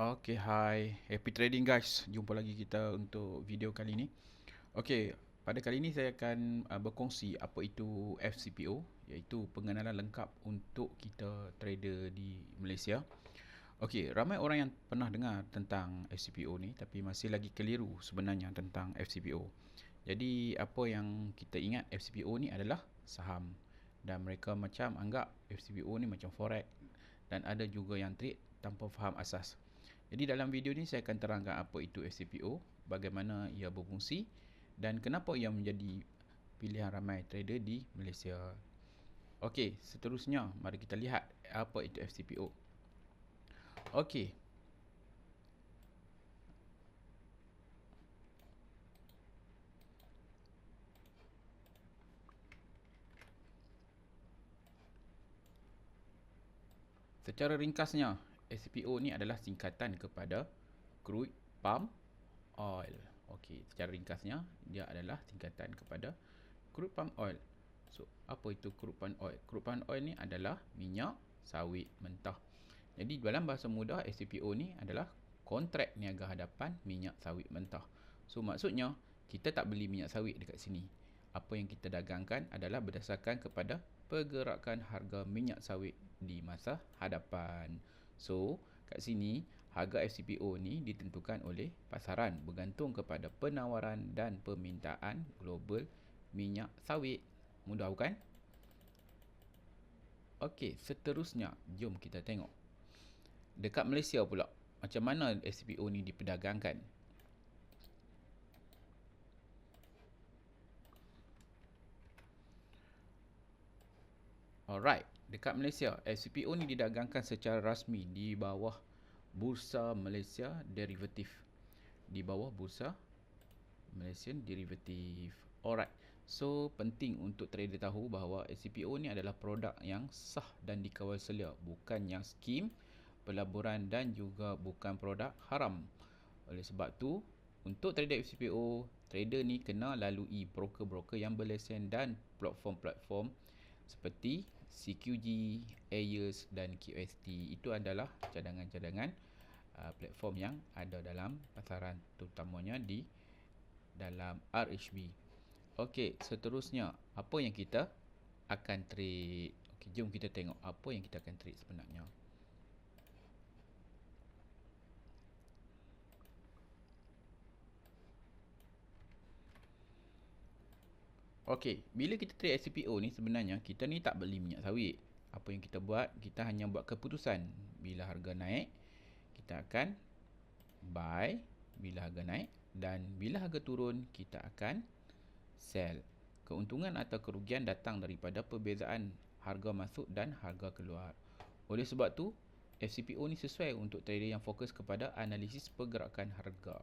Okay, hi. Happy trading guys. Jumpa lagi kita untuk video kali ini. Okay, pada kali ini saya akan uh, berkongsi apa itu FCPO, iaitu pengenalan lengkap untuk kita trader di Malaysia. Okay, ramai orang yang pernah dengar tentang FCPO ni tapi masih lagi keliru sebenarnya tentang FCPO. Jadi, apa yang kita ingat FCPO ni adalah saham. Dan mereka macam anggap FCPO ni macam forex dan ada juga yang trade tanpa faham asas. Jadi dalam video ni saya akan terangkan apa itu SCPO, bagaimana ia berfungsi dan kenapa ia menjadi pilihan ramai trader di Malaysia. Okey, seterusnya mari kita lihat apa itu FCPO. Okey. Secara ringkasnya, SPO ni adalah singkatan kepada crude palm oil. Okey, secara ringkasnya dia adalah singkatan kepada crude palm oil. So, apa itu crude palm oil? Crude palm oil ni adalah minyak sawit mentah. Jadi dalam bahasa mudah SPO ni adalah kontrak niaga hadapan minyak sawit mentah. So maksudnya kita tak beli minyak sawit dekat sini. Apa yang kita dagangkan adalah berdasarkan kepada pergerakan harga minyak sawit di masa hadapan. So, kat sini harga FCPO ni ditentukan oleh pasaran bergantung kepada penawaran dan permintaan global minyak sawit. Mudah bukan? Okey, seterusnya jom kita tengok. Dekat Malaysia pula, macam mana FCPO ni diperdagangkan? Alright dekat Malaysia, SCPO ni didagangkan secara rasmi di bawah Bursa Malaysia Derivative. Di bawah Bursa Malaysian Derivative. Alright. So, penting untuk trader tahu bahawa SCPO ni adalah produk yang sah dan dikawal selia. Bukan yang skim, pelaburan dan juga bukan produk haram. Oleh sebab tu, untuk trader SCPO, trader ni kena lalui broker-broker yang berlesen dan platform-platform seperti CQG, Ayers dan QST itu adalah cadangan-cadangan uh, platform yang ada dalam pasaran terutamanya di dalam RHB. Okey, seterusnya apa yang kita akan trade? Okey, jom kita tengok apa yang kita akan trade sebenarnya. Okey, bila kita trade SCPO ni sebenarnya kita ni tak beli minyak sawit. Apa yang kita buat, kita hanya buat keputusan bila harga naik, kita akan buy bila harga naik dan bila harga turun, kita akan sell. Keuntungan atau kerugian datang daripada perbezaan harga masuk dan harga keluar. Oleh sebab tu, FCPO ni sesuai untuk trader yang fokus kepada analisis pergerakan harga.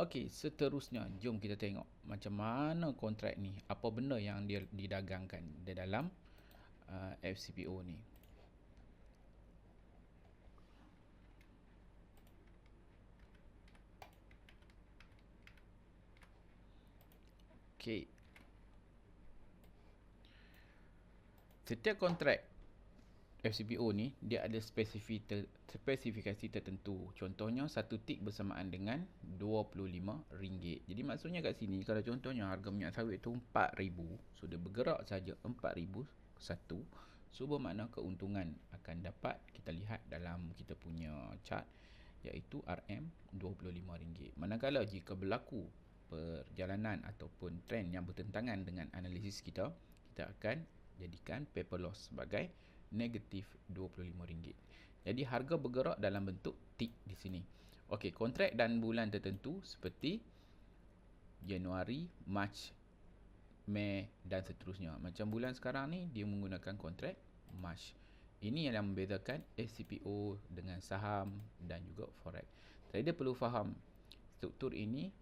Okey, seterusnya jom kita tengok macam mana kontrak ni, apa benda yang dia didagangkan di dalam uh, FCPO ni. Okey. Setiap kontrak FCPO ni dia ada spesifikasi spesifikasi tertentu. Contohnya satu tik bersamaan dengan RM25. Jadi maksudnya kat sini kalau contohnya harga minyak sawit tu 4000, so dia bergerak saja 4000 satu. So bermakna keuntungan akan dapat kita lihat dalam kita punya chart iaitu RM RM25. Manakala jika berlaku perjalanan ataupun trend yang bertentangan dengan analisis kita, kita akan jadikan paper loss sebagai negatif RM25. Jadi harga bergerak dalam bentuk tick di sini. Okey, kontrak dan bulan tertentu seperti Januari, Mac, Mei dan seterusnya. Macam bulan sekarang ni dia menggunakan kontrak March. Ini yang membezakan SCPO dengan saham dan juga forex. Trader perlu faham struktur ini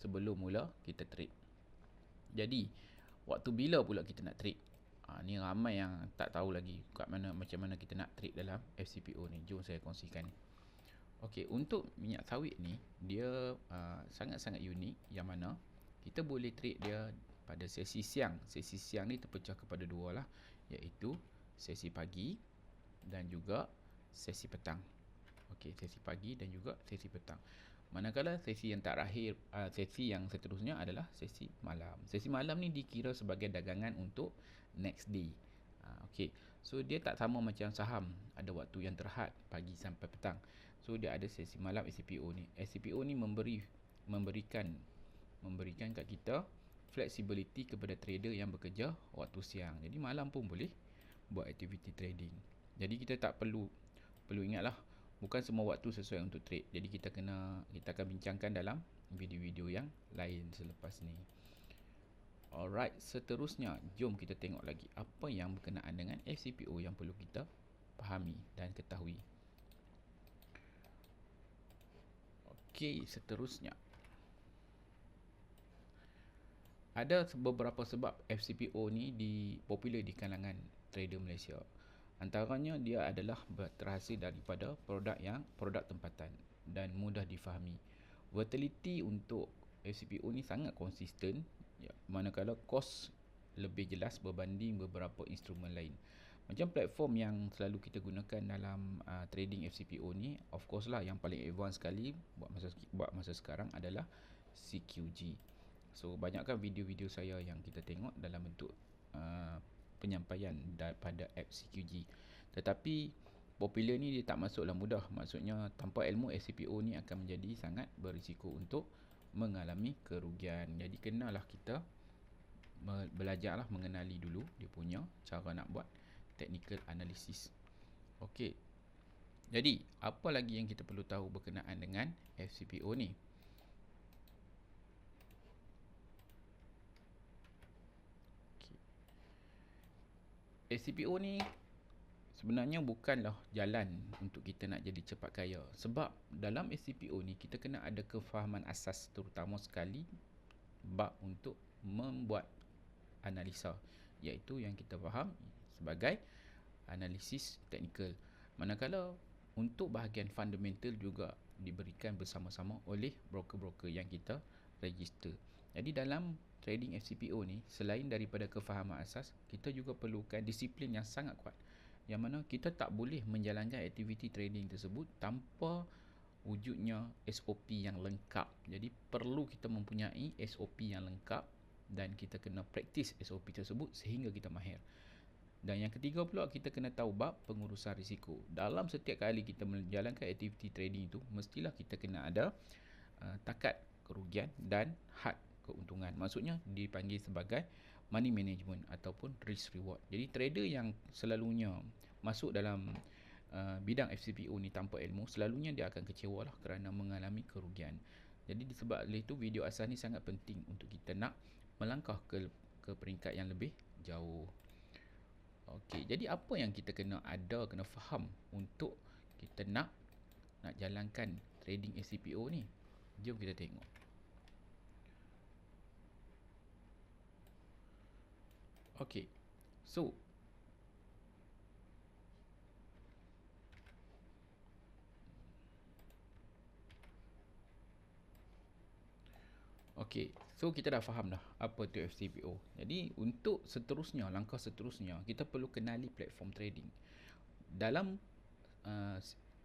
sebelum mula kita trade. Jadi, waktu bila pula kita nak trade? Ha, ni ramai yang tak tahu lagi kat mana macam mana kita nak trade dalam FCPO ni. Jom saya kongsikan. Okey, untuk minyak sawit ni dia uh, sangat-sangat unik yang mana kita boleh trade dia pada sesi siang. Sesi siang ni terpecah kepada dua lah iaitu sesi pagi dan juga sesi petang. Okey, sesi pagi dan juga sesi petang. Manakala sesi yang terakhir, uh, sesi yang seterusnya adalah sesi malam. Sesi malam ni dikira sebagai dagangan untuk next day. Uh, Okey, so dia tak sama macam saham. Ada waktu yang terhad pagi sampai petang. So dia ada sesi malam SCPO ni. SCPO ni memberi memberikan memberikan kat kita flexibility kepada trader yang bekerja waktu siang. Jadi malam pun boleh buat aktiviti trading. Jadi kita tak perlu perlu ingatlah bukan semua waktu sesuai untuk trade. Jadi kita kena kita akan bincangkan dalam video-video yang lain selepas ni. Alright, seterusnya jom kita tengok lagi apa yang berkenaan dengan FCPO yang perlu kita fahami dan ketahui. Okey, seterusnya. Ada beberapa sebab FCPO ni di popular di kalangan trader Malaysia. Antaranya dia adalah terhasil daripada produk yang produk tempatan dan mudah difahami. Volatility untuk FCPO ni sangat konsisten ya, manakala kos lebih jelas berbanding beberapa instrumen lain. Macam platform yang selalu kita gunakan dalam uh, trading FCPO ni, of course lah yang paling advance sekali buat masa buat masa sekarang adalah CQG. So banyakkan video-video saya yang kita tengok dalam bentuk uh, penyampaian daripada app CQG. Tetapi popular ni dia tak masuklah mudah. Maksudnya tanpa ilmu FCPO ni akan menjadi sangat berisiko untuk mengalami kerugian. Jadi kenalah kita belajarlah mengenali dulu dia punya cara nak buat technical analysis. Okey. Jadi, apa lagi yang kita perlu tahu berkenaan dengan FCPO ni? FCPO ni sebenarnya bukanlah jalan untuk kita nak jadi cepat kaya. Sebab dalam FCPO ni kita kena ada kefahaman asas terutama sekali bab untuk membuat analisa iaitu yang kita faham sebagai analisis teknikal. Manakala untuk bahagian fundamental juga diberikan bersama-sama oleh broker-broker yang kita register. Jadi dalam trading FCPO ni selain daripada kefahaman asas, kita juga perlukan disiplin yang sangat kuat. Yang mana kita tak boleh menjalankan aktiviti trading tersebut tanpa wujudnya SOP yang lengkap. Jadi perlu kita mempunyai SOP yang lengkap dan kita kena praktis SOP tersebut sehingga kita mahir. Dan yang ketiga pula kita kena tahu bab pengurusan risiko. Dalam setiap kali kita menjalankan aktiviti trading itu mestilah kita kena ada uh, takat kerugian dan had keuntungan. Maksudnya dipanggil sebagai money management ataupun risk reward. Jadi trader yang selalunya masuk dalam uh, bidang FCPO ni tanpa ilmu selalunya dia akan kecewa lah kerana mengalami kerugian. Jadi disebab itu video asas ni sangat penting untuk kita nak melangkah ke ke peringkat yang lebih jauh. Okey, jadi apa yang kita kena ada, kena faham untuk kita nak nak jalankan trading SCPO ni? Jom kita tengok. Okey. So, Okey, so kita dah faham dah apa tu FCPO. Jadi untuk seterusnya, langkah seterusnya, kita perlu kenali platform trading. Dalam uh,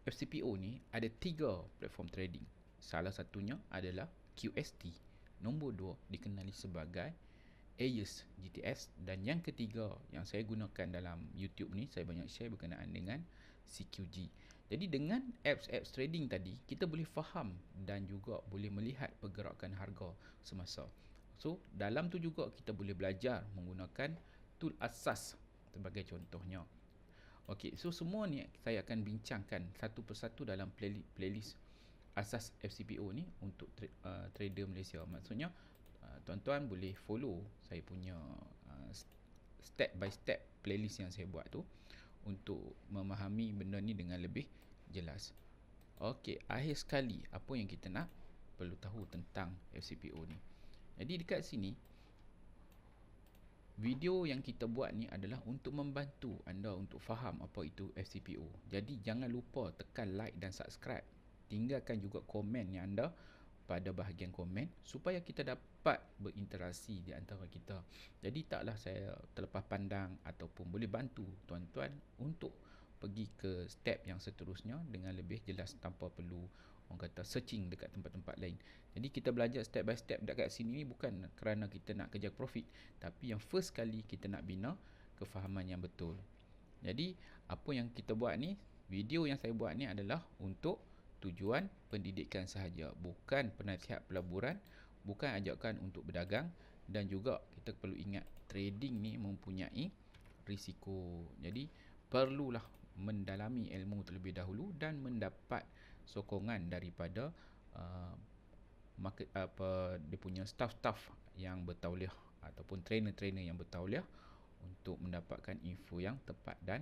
FCPO ni ada tiga platform trading. Salah satunya adalah QST. Nombor dua dikenali sebagai AES GTS dan yang ketiga yang saya gunakan dalam YouTube ni saya banyak share berkenaan dengan CQG. Jadi dengan apps-apps trading tadi, kita boleh faham dan juga boleh melihat pergerakan harga semasa. So, dalam tu juga kita boleh belajar menggunakan tool asas sebagai contohnya. Okey, so semua ni saya akan bincangkan satu persatu dalam playlist asas FCPO ni untuk tra- uh, trader Malaysia. Maksudnya, tuan-tuan boleh follow saya punya uh, step by step playlist yang saya buat tu untuk memahami benda ni dengan lebih jelas. Okey, akhir sekali apa yang kita nak perlu tahu tentang FCPO ni. Jadi dekat sini video yang kita buat ni adalah untuk membantu anda untuk faham apa itu FCPO. Jadi jangan lupa tekan like dan subscribe. Tinggalkan juga komen yang anda pada bahagian komen supaya kita dapat berinteraksi di antara kita. Jadi taklah saya terlepas pandang ataupun boleh bantu tuan-tuan untuk pergi ke step yang seterusnya dengan lebih jelas tanpa perlu orang kata searching dekat tempat-tempat lain. Jadi kita belajar step by step dekat sini ni bukan kerana kita nak kejar profit, tapi yang first kali kita nak bina kefahaman yang betul. Jadi apa yang kita buat ni, video yang saya buat ni adalah untuk tujuan pendidikan sahaja, bukan penasihat pelaburan, bukan ajakan untuk berdagang dan juga kita perlu ingat trading ni mempunyai risiko. Jadi perlulah mendalami ilmu terlebih dahulu dan mendapat sokongan daripada uh, market apa dia punya staff-staff yang bertauliah ataupun trainer-trainer yang bertauliah untuk mendapatkan info yang tepat dan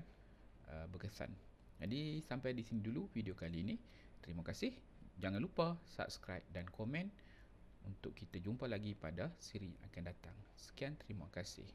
uh, berkesan. Jadi sampai di sini dulu video kali ini. Terima kasih. Jangan lupa subscribe dan komen untuk kita jumpa lagi pada siri akan datang. Sekian terima kasih.